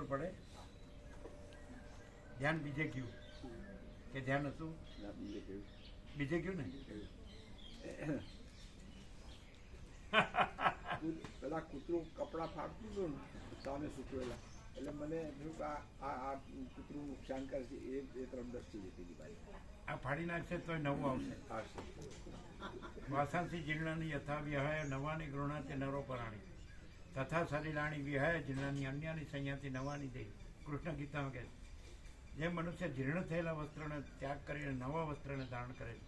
ખબર પડે? ધ્યાન બીજે ગયું કે ધ્યાન હતું? બીજે ગયું ને? પેલા કૂતરું કપડાં ફાડતું હતું ને સામે સૂકવેલા એટલે મને થયું કે આ આ કૂતરું નુકસાન કરે છે એ બે ત્રણ દ્રષ્ટિ જતી હતી મારી. આ ફાડી નાખશે તોય નવું આવશે. આવશે. વાસાંસી જીર્ણાની યથા વિહાય નવાની ગૃણાતે નરો પરાણી. તથા સરીલાણી વિહાય જીર્ણાની અન્યની સંયાથી નવાની દે કૃષ્ણ ગીતામાં કહે જે મનુષ્ય જીર્ણ થયેલા વસ્ત્રને ત્યાગ કરીને નવા વસ્ત્રને ધારણ કરે છે,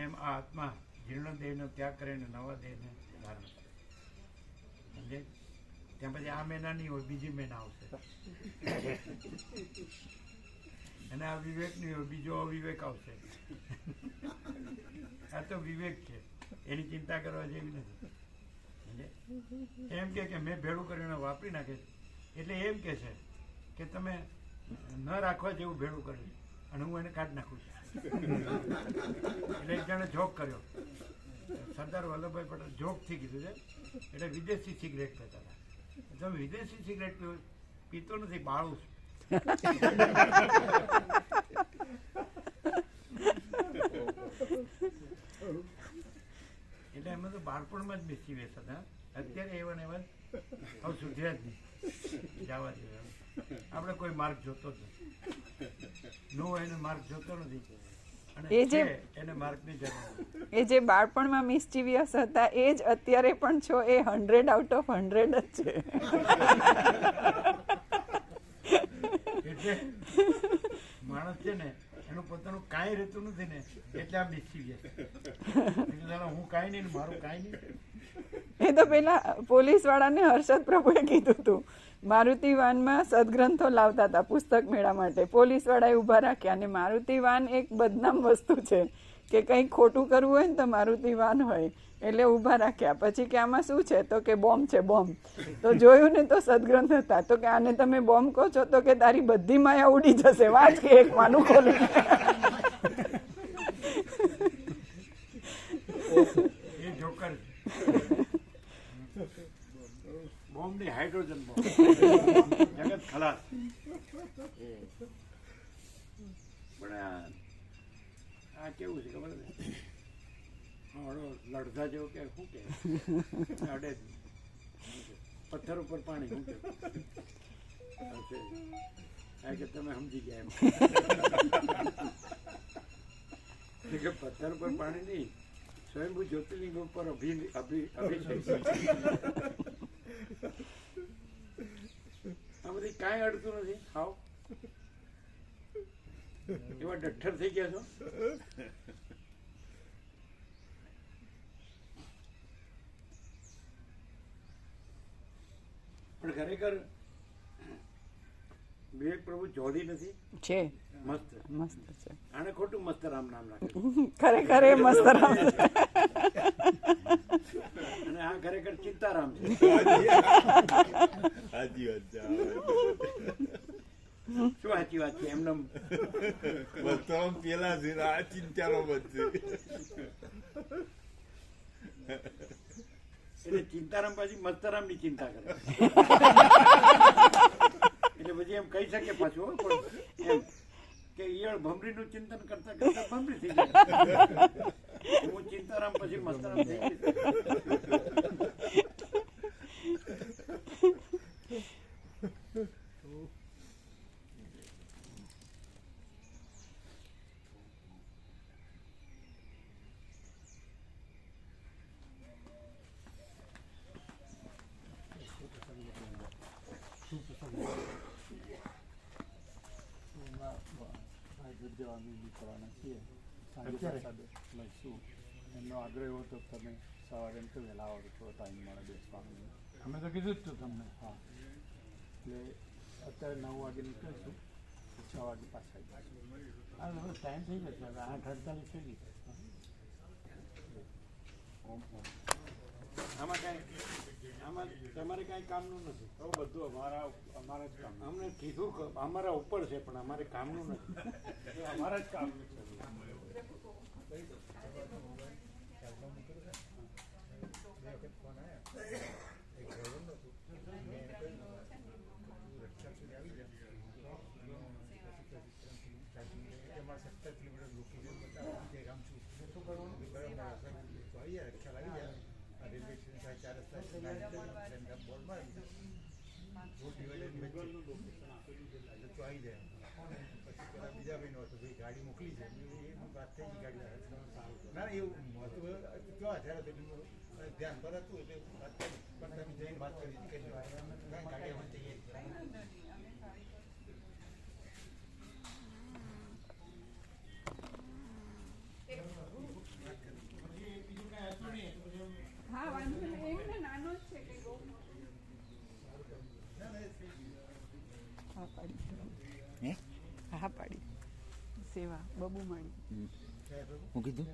એમ આ આત્મા જીર્ણ દેહનો ત્યાગ કરીને નવા દેહને ધારણ કરે સમજે? ત્યાં પછી આ મહિના નહીં હોય બીજી મહિના આવશે. અને આ વિવેક નહીં હોય બીજો અવિવેક આવશે. આ તો વિવેક છે. એની ચિંતા કરવા જેવી નથી? એમ કે મેં ભેળું કરીને વાપરી નાખે. એટલે એમ કે છે કે તમે ન રાખવા જેવું ભેળું કર્યું અને હું એને કાઢી નાખું છું. એટલે એક જણે જોક કર્યો. સરદાર વલ્લભભાઈ પટેલ જોકથી કીધું છે. એટલે વિદેશી સિગરેટ પીતા હતા. તમે વિદેશી સિગરેટ પીતો નથી, બાળું છું. એટલે એમાં તો બાળપણમાં જ બેસી હતા. અત્યારે એવા ને એવા હવે સુધર્યા જ નહીં. જવા દેવા આપણે કોઈ માર્ગ જોતો જ નથી. નો એને માર્ગ જોતો નથી. એ જે- એને માર્ગની જરૂર એ જે બાળપણમાં મિસ્ચીવિયસ હતા એ જ અત્યારે પણ છો એ હંડ્રેડ આઉટ ઓફ હંડ્રેડ જ છે. એટલે માણસ છે ને એનું પોતાનું કાંઈ રહેતું નથી ને, એટલે આ બેસી ગયા. હું કાંઈ નહીં મારું કાંઈ નહીં. એ તો પેલા પોલીસ વાળાને હર્ષદ પ્રભુએ કીધું હતું. મારુતિ વાનમાં સદગ્રંથો લાવતા હતા પુસ્તક મેળા માટે. પોલીસ વાળાએ ઊભા રાખ્યા અને મારુતિ વાન એક બદનામ વસ્તુ છે. કે કંઈક ખોટું કરવું હોય ને તો મારુતિ વાન હોય. એટલે ઊભા રાખ્યા. પછી કે આમાં શું છે? તો કે બોમ્બ છે, બોમ્બ. તો જોયું ને તો સદગ્રંથ હતા. તો કે આને તમે બોમ્બ કહો છો તો કે તારી બધી માયા ઉડી જશે. વાંચ કે એક માનું ની હાઇડ્રોજન પણ આ કેવું છે ખબર છે? હળો લડધા જેવો કે, શું કે? અડે પથ્થર ઉપર પાણી, શું કે? કે તમે સમજી ગયા એમ. કે પથ્થર ઉપર પાણી નહીં, સ્વયંભૂ જ્યોતિર્લિંગ ઉપર અભિ અભિ, અભિષેક. આ બધી કાંઈ અડતું નથી. ખાવ એવા ડઠ્ઠર થઈ ગયા છો? પણ ખરેખર વિવેક પ્રભુ જોડી નથી. છે. મસ્ત. મસ્ત છે. આને ખોટું મસ્ત રામ નામ રાખ્યું ખરેખર એ મસ્ત રામ અને આ ખરેખર ચિત્તારામ છે. સાચી વાત છે શું સાચી વાત છે? એમને બધામાં પેલા છે ચિંતા આ ચિંતાનો બચશે એટલે ચિંતારામ મસ્તરામની ચિંતા કરે. એટલે પછી એમ કહી શકે પાછું પણ એમ કે ઈયળ ભમરીનું ચિંતન કરતા કરતા ભમરી થઈ જાય. હું ચિંતારામ પછી મસ્તરામ થઈ ગઈ એમનો આગ્રહ એવો હતો તમે સવારે એમ કે વહેલા આવો તો થોડો ટાઈમ મળે બેસવાનો. અમે તો કીધું જ તું તમને. હા. એટલે અત્યારે નવ વાગે નીકળીશું છ વાગે પાછા હા હવે ટાઈમ થઈ જશે. હવે આઠ અડતાલીસ થઈ ગઈ. ઓમ ઓમ. આમાં કાંઈ આમાં તમારે કાંઈ કામનું નથી. તો બધું અમારા અમારા જ કામ. અમને કીધું અમારા ઉપર છે પણ અમારે કામનું નથી. અમારા જ કામનું છે. રક્ષા કિલોમીટર રોકી જાય પછી પેલા બીજા મહિનો હતો ગાડી મોકલી છે વાત થઈ ગાડી ના એવું મહત્વ કેવા થયા હતા ધ્યાન પર હતું એટલે પણ તમે જઈને વાત કરી કે ના, ગાડી જઈએ છીએ. હા વાંધો નહીં એમ ને નાનો જ છે કે બહુ ના, ના, એ થઈ ગયું. હા પાડી હા પાડી. સેવા બબુ માળી. હું કીધું?